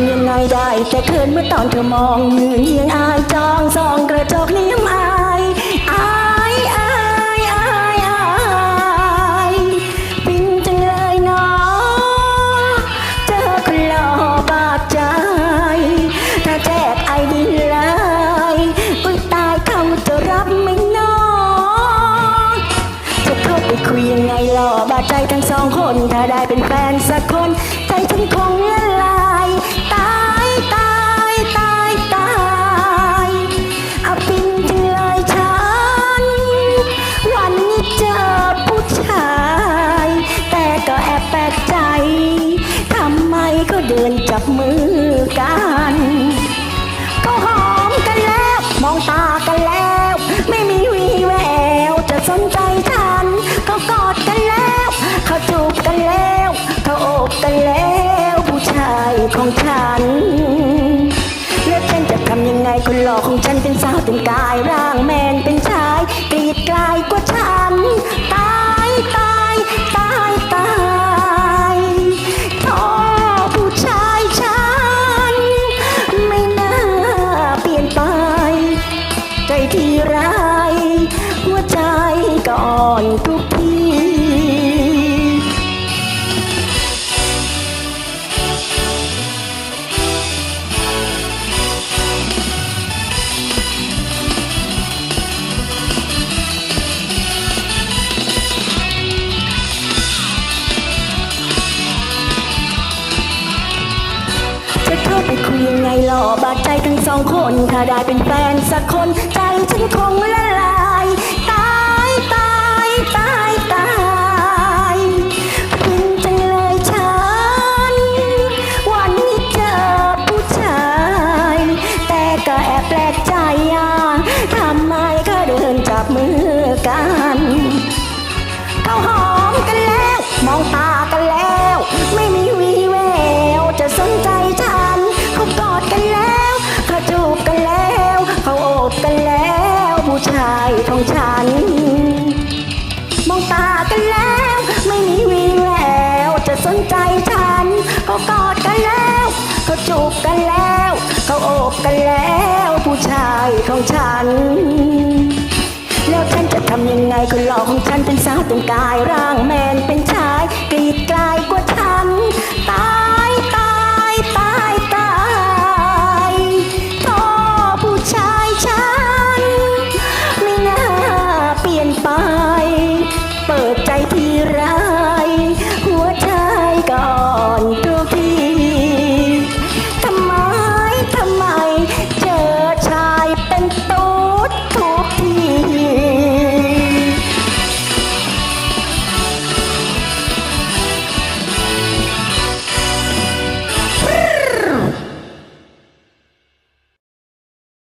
ำยังไงได้ แต่เขินเมื่อตอนเธอมองยืนเยียงอายจองส่องกระจกนิ้มอายอายอายอายอายปิ้งจังเลยเนาะเจอคนหล่อบาดใจถ้าแจกไอดีไลน์อุ้ยตายเขาจะรับไหมเนาะจะเข้าไปคุยยังไงหล่อบาดใจทั้งสองคน ถ้าได้เป็นแฟนสักคนใจฉันคงละลาย มือกันก็หอมกันแล้ว มองตากันแล้ว ไม่มีวีแวว จะสนใจฉันก็กอดกันแล้วเขาจูบกันแล้วเขาโอบกันแล้ว ผู้ชายของฉัน แล้วฉันจะทำยังไงคนหล่อของฉันเป็นสาวเต็มกายรา อ่อนทุกทีจะเข้าไปคุยยังไงหล่อบาดใจทั้งสองคน ถ้าได้เป็นแฟนสักคน ใจฉันคง แปลกใจอะทำไมเขาเดินจับมือกันเขาหอมกันแล้ว มองตากันแล้ว ไม่มีวีแววจะสนใจฉันเขากอดกันแล้วเขาจูบกันแล้วเขาโอบกันแล้ว ผู้ชายของฉัน มองตากันแล้ว จูบกันแล้ว เขาโอบกันแล้ว ผู้ชายของฉัน แล้วฉันจะทำยังไงคนหล่อของฉันเป็นสาวเต็มกายร่างแมนเป็น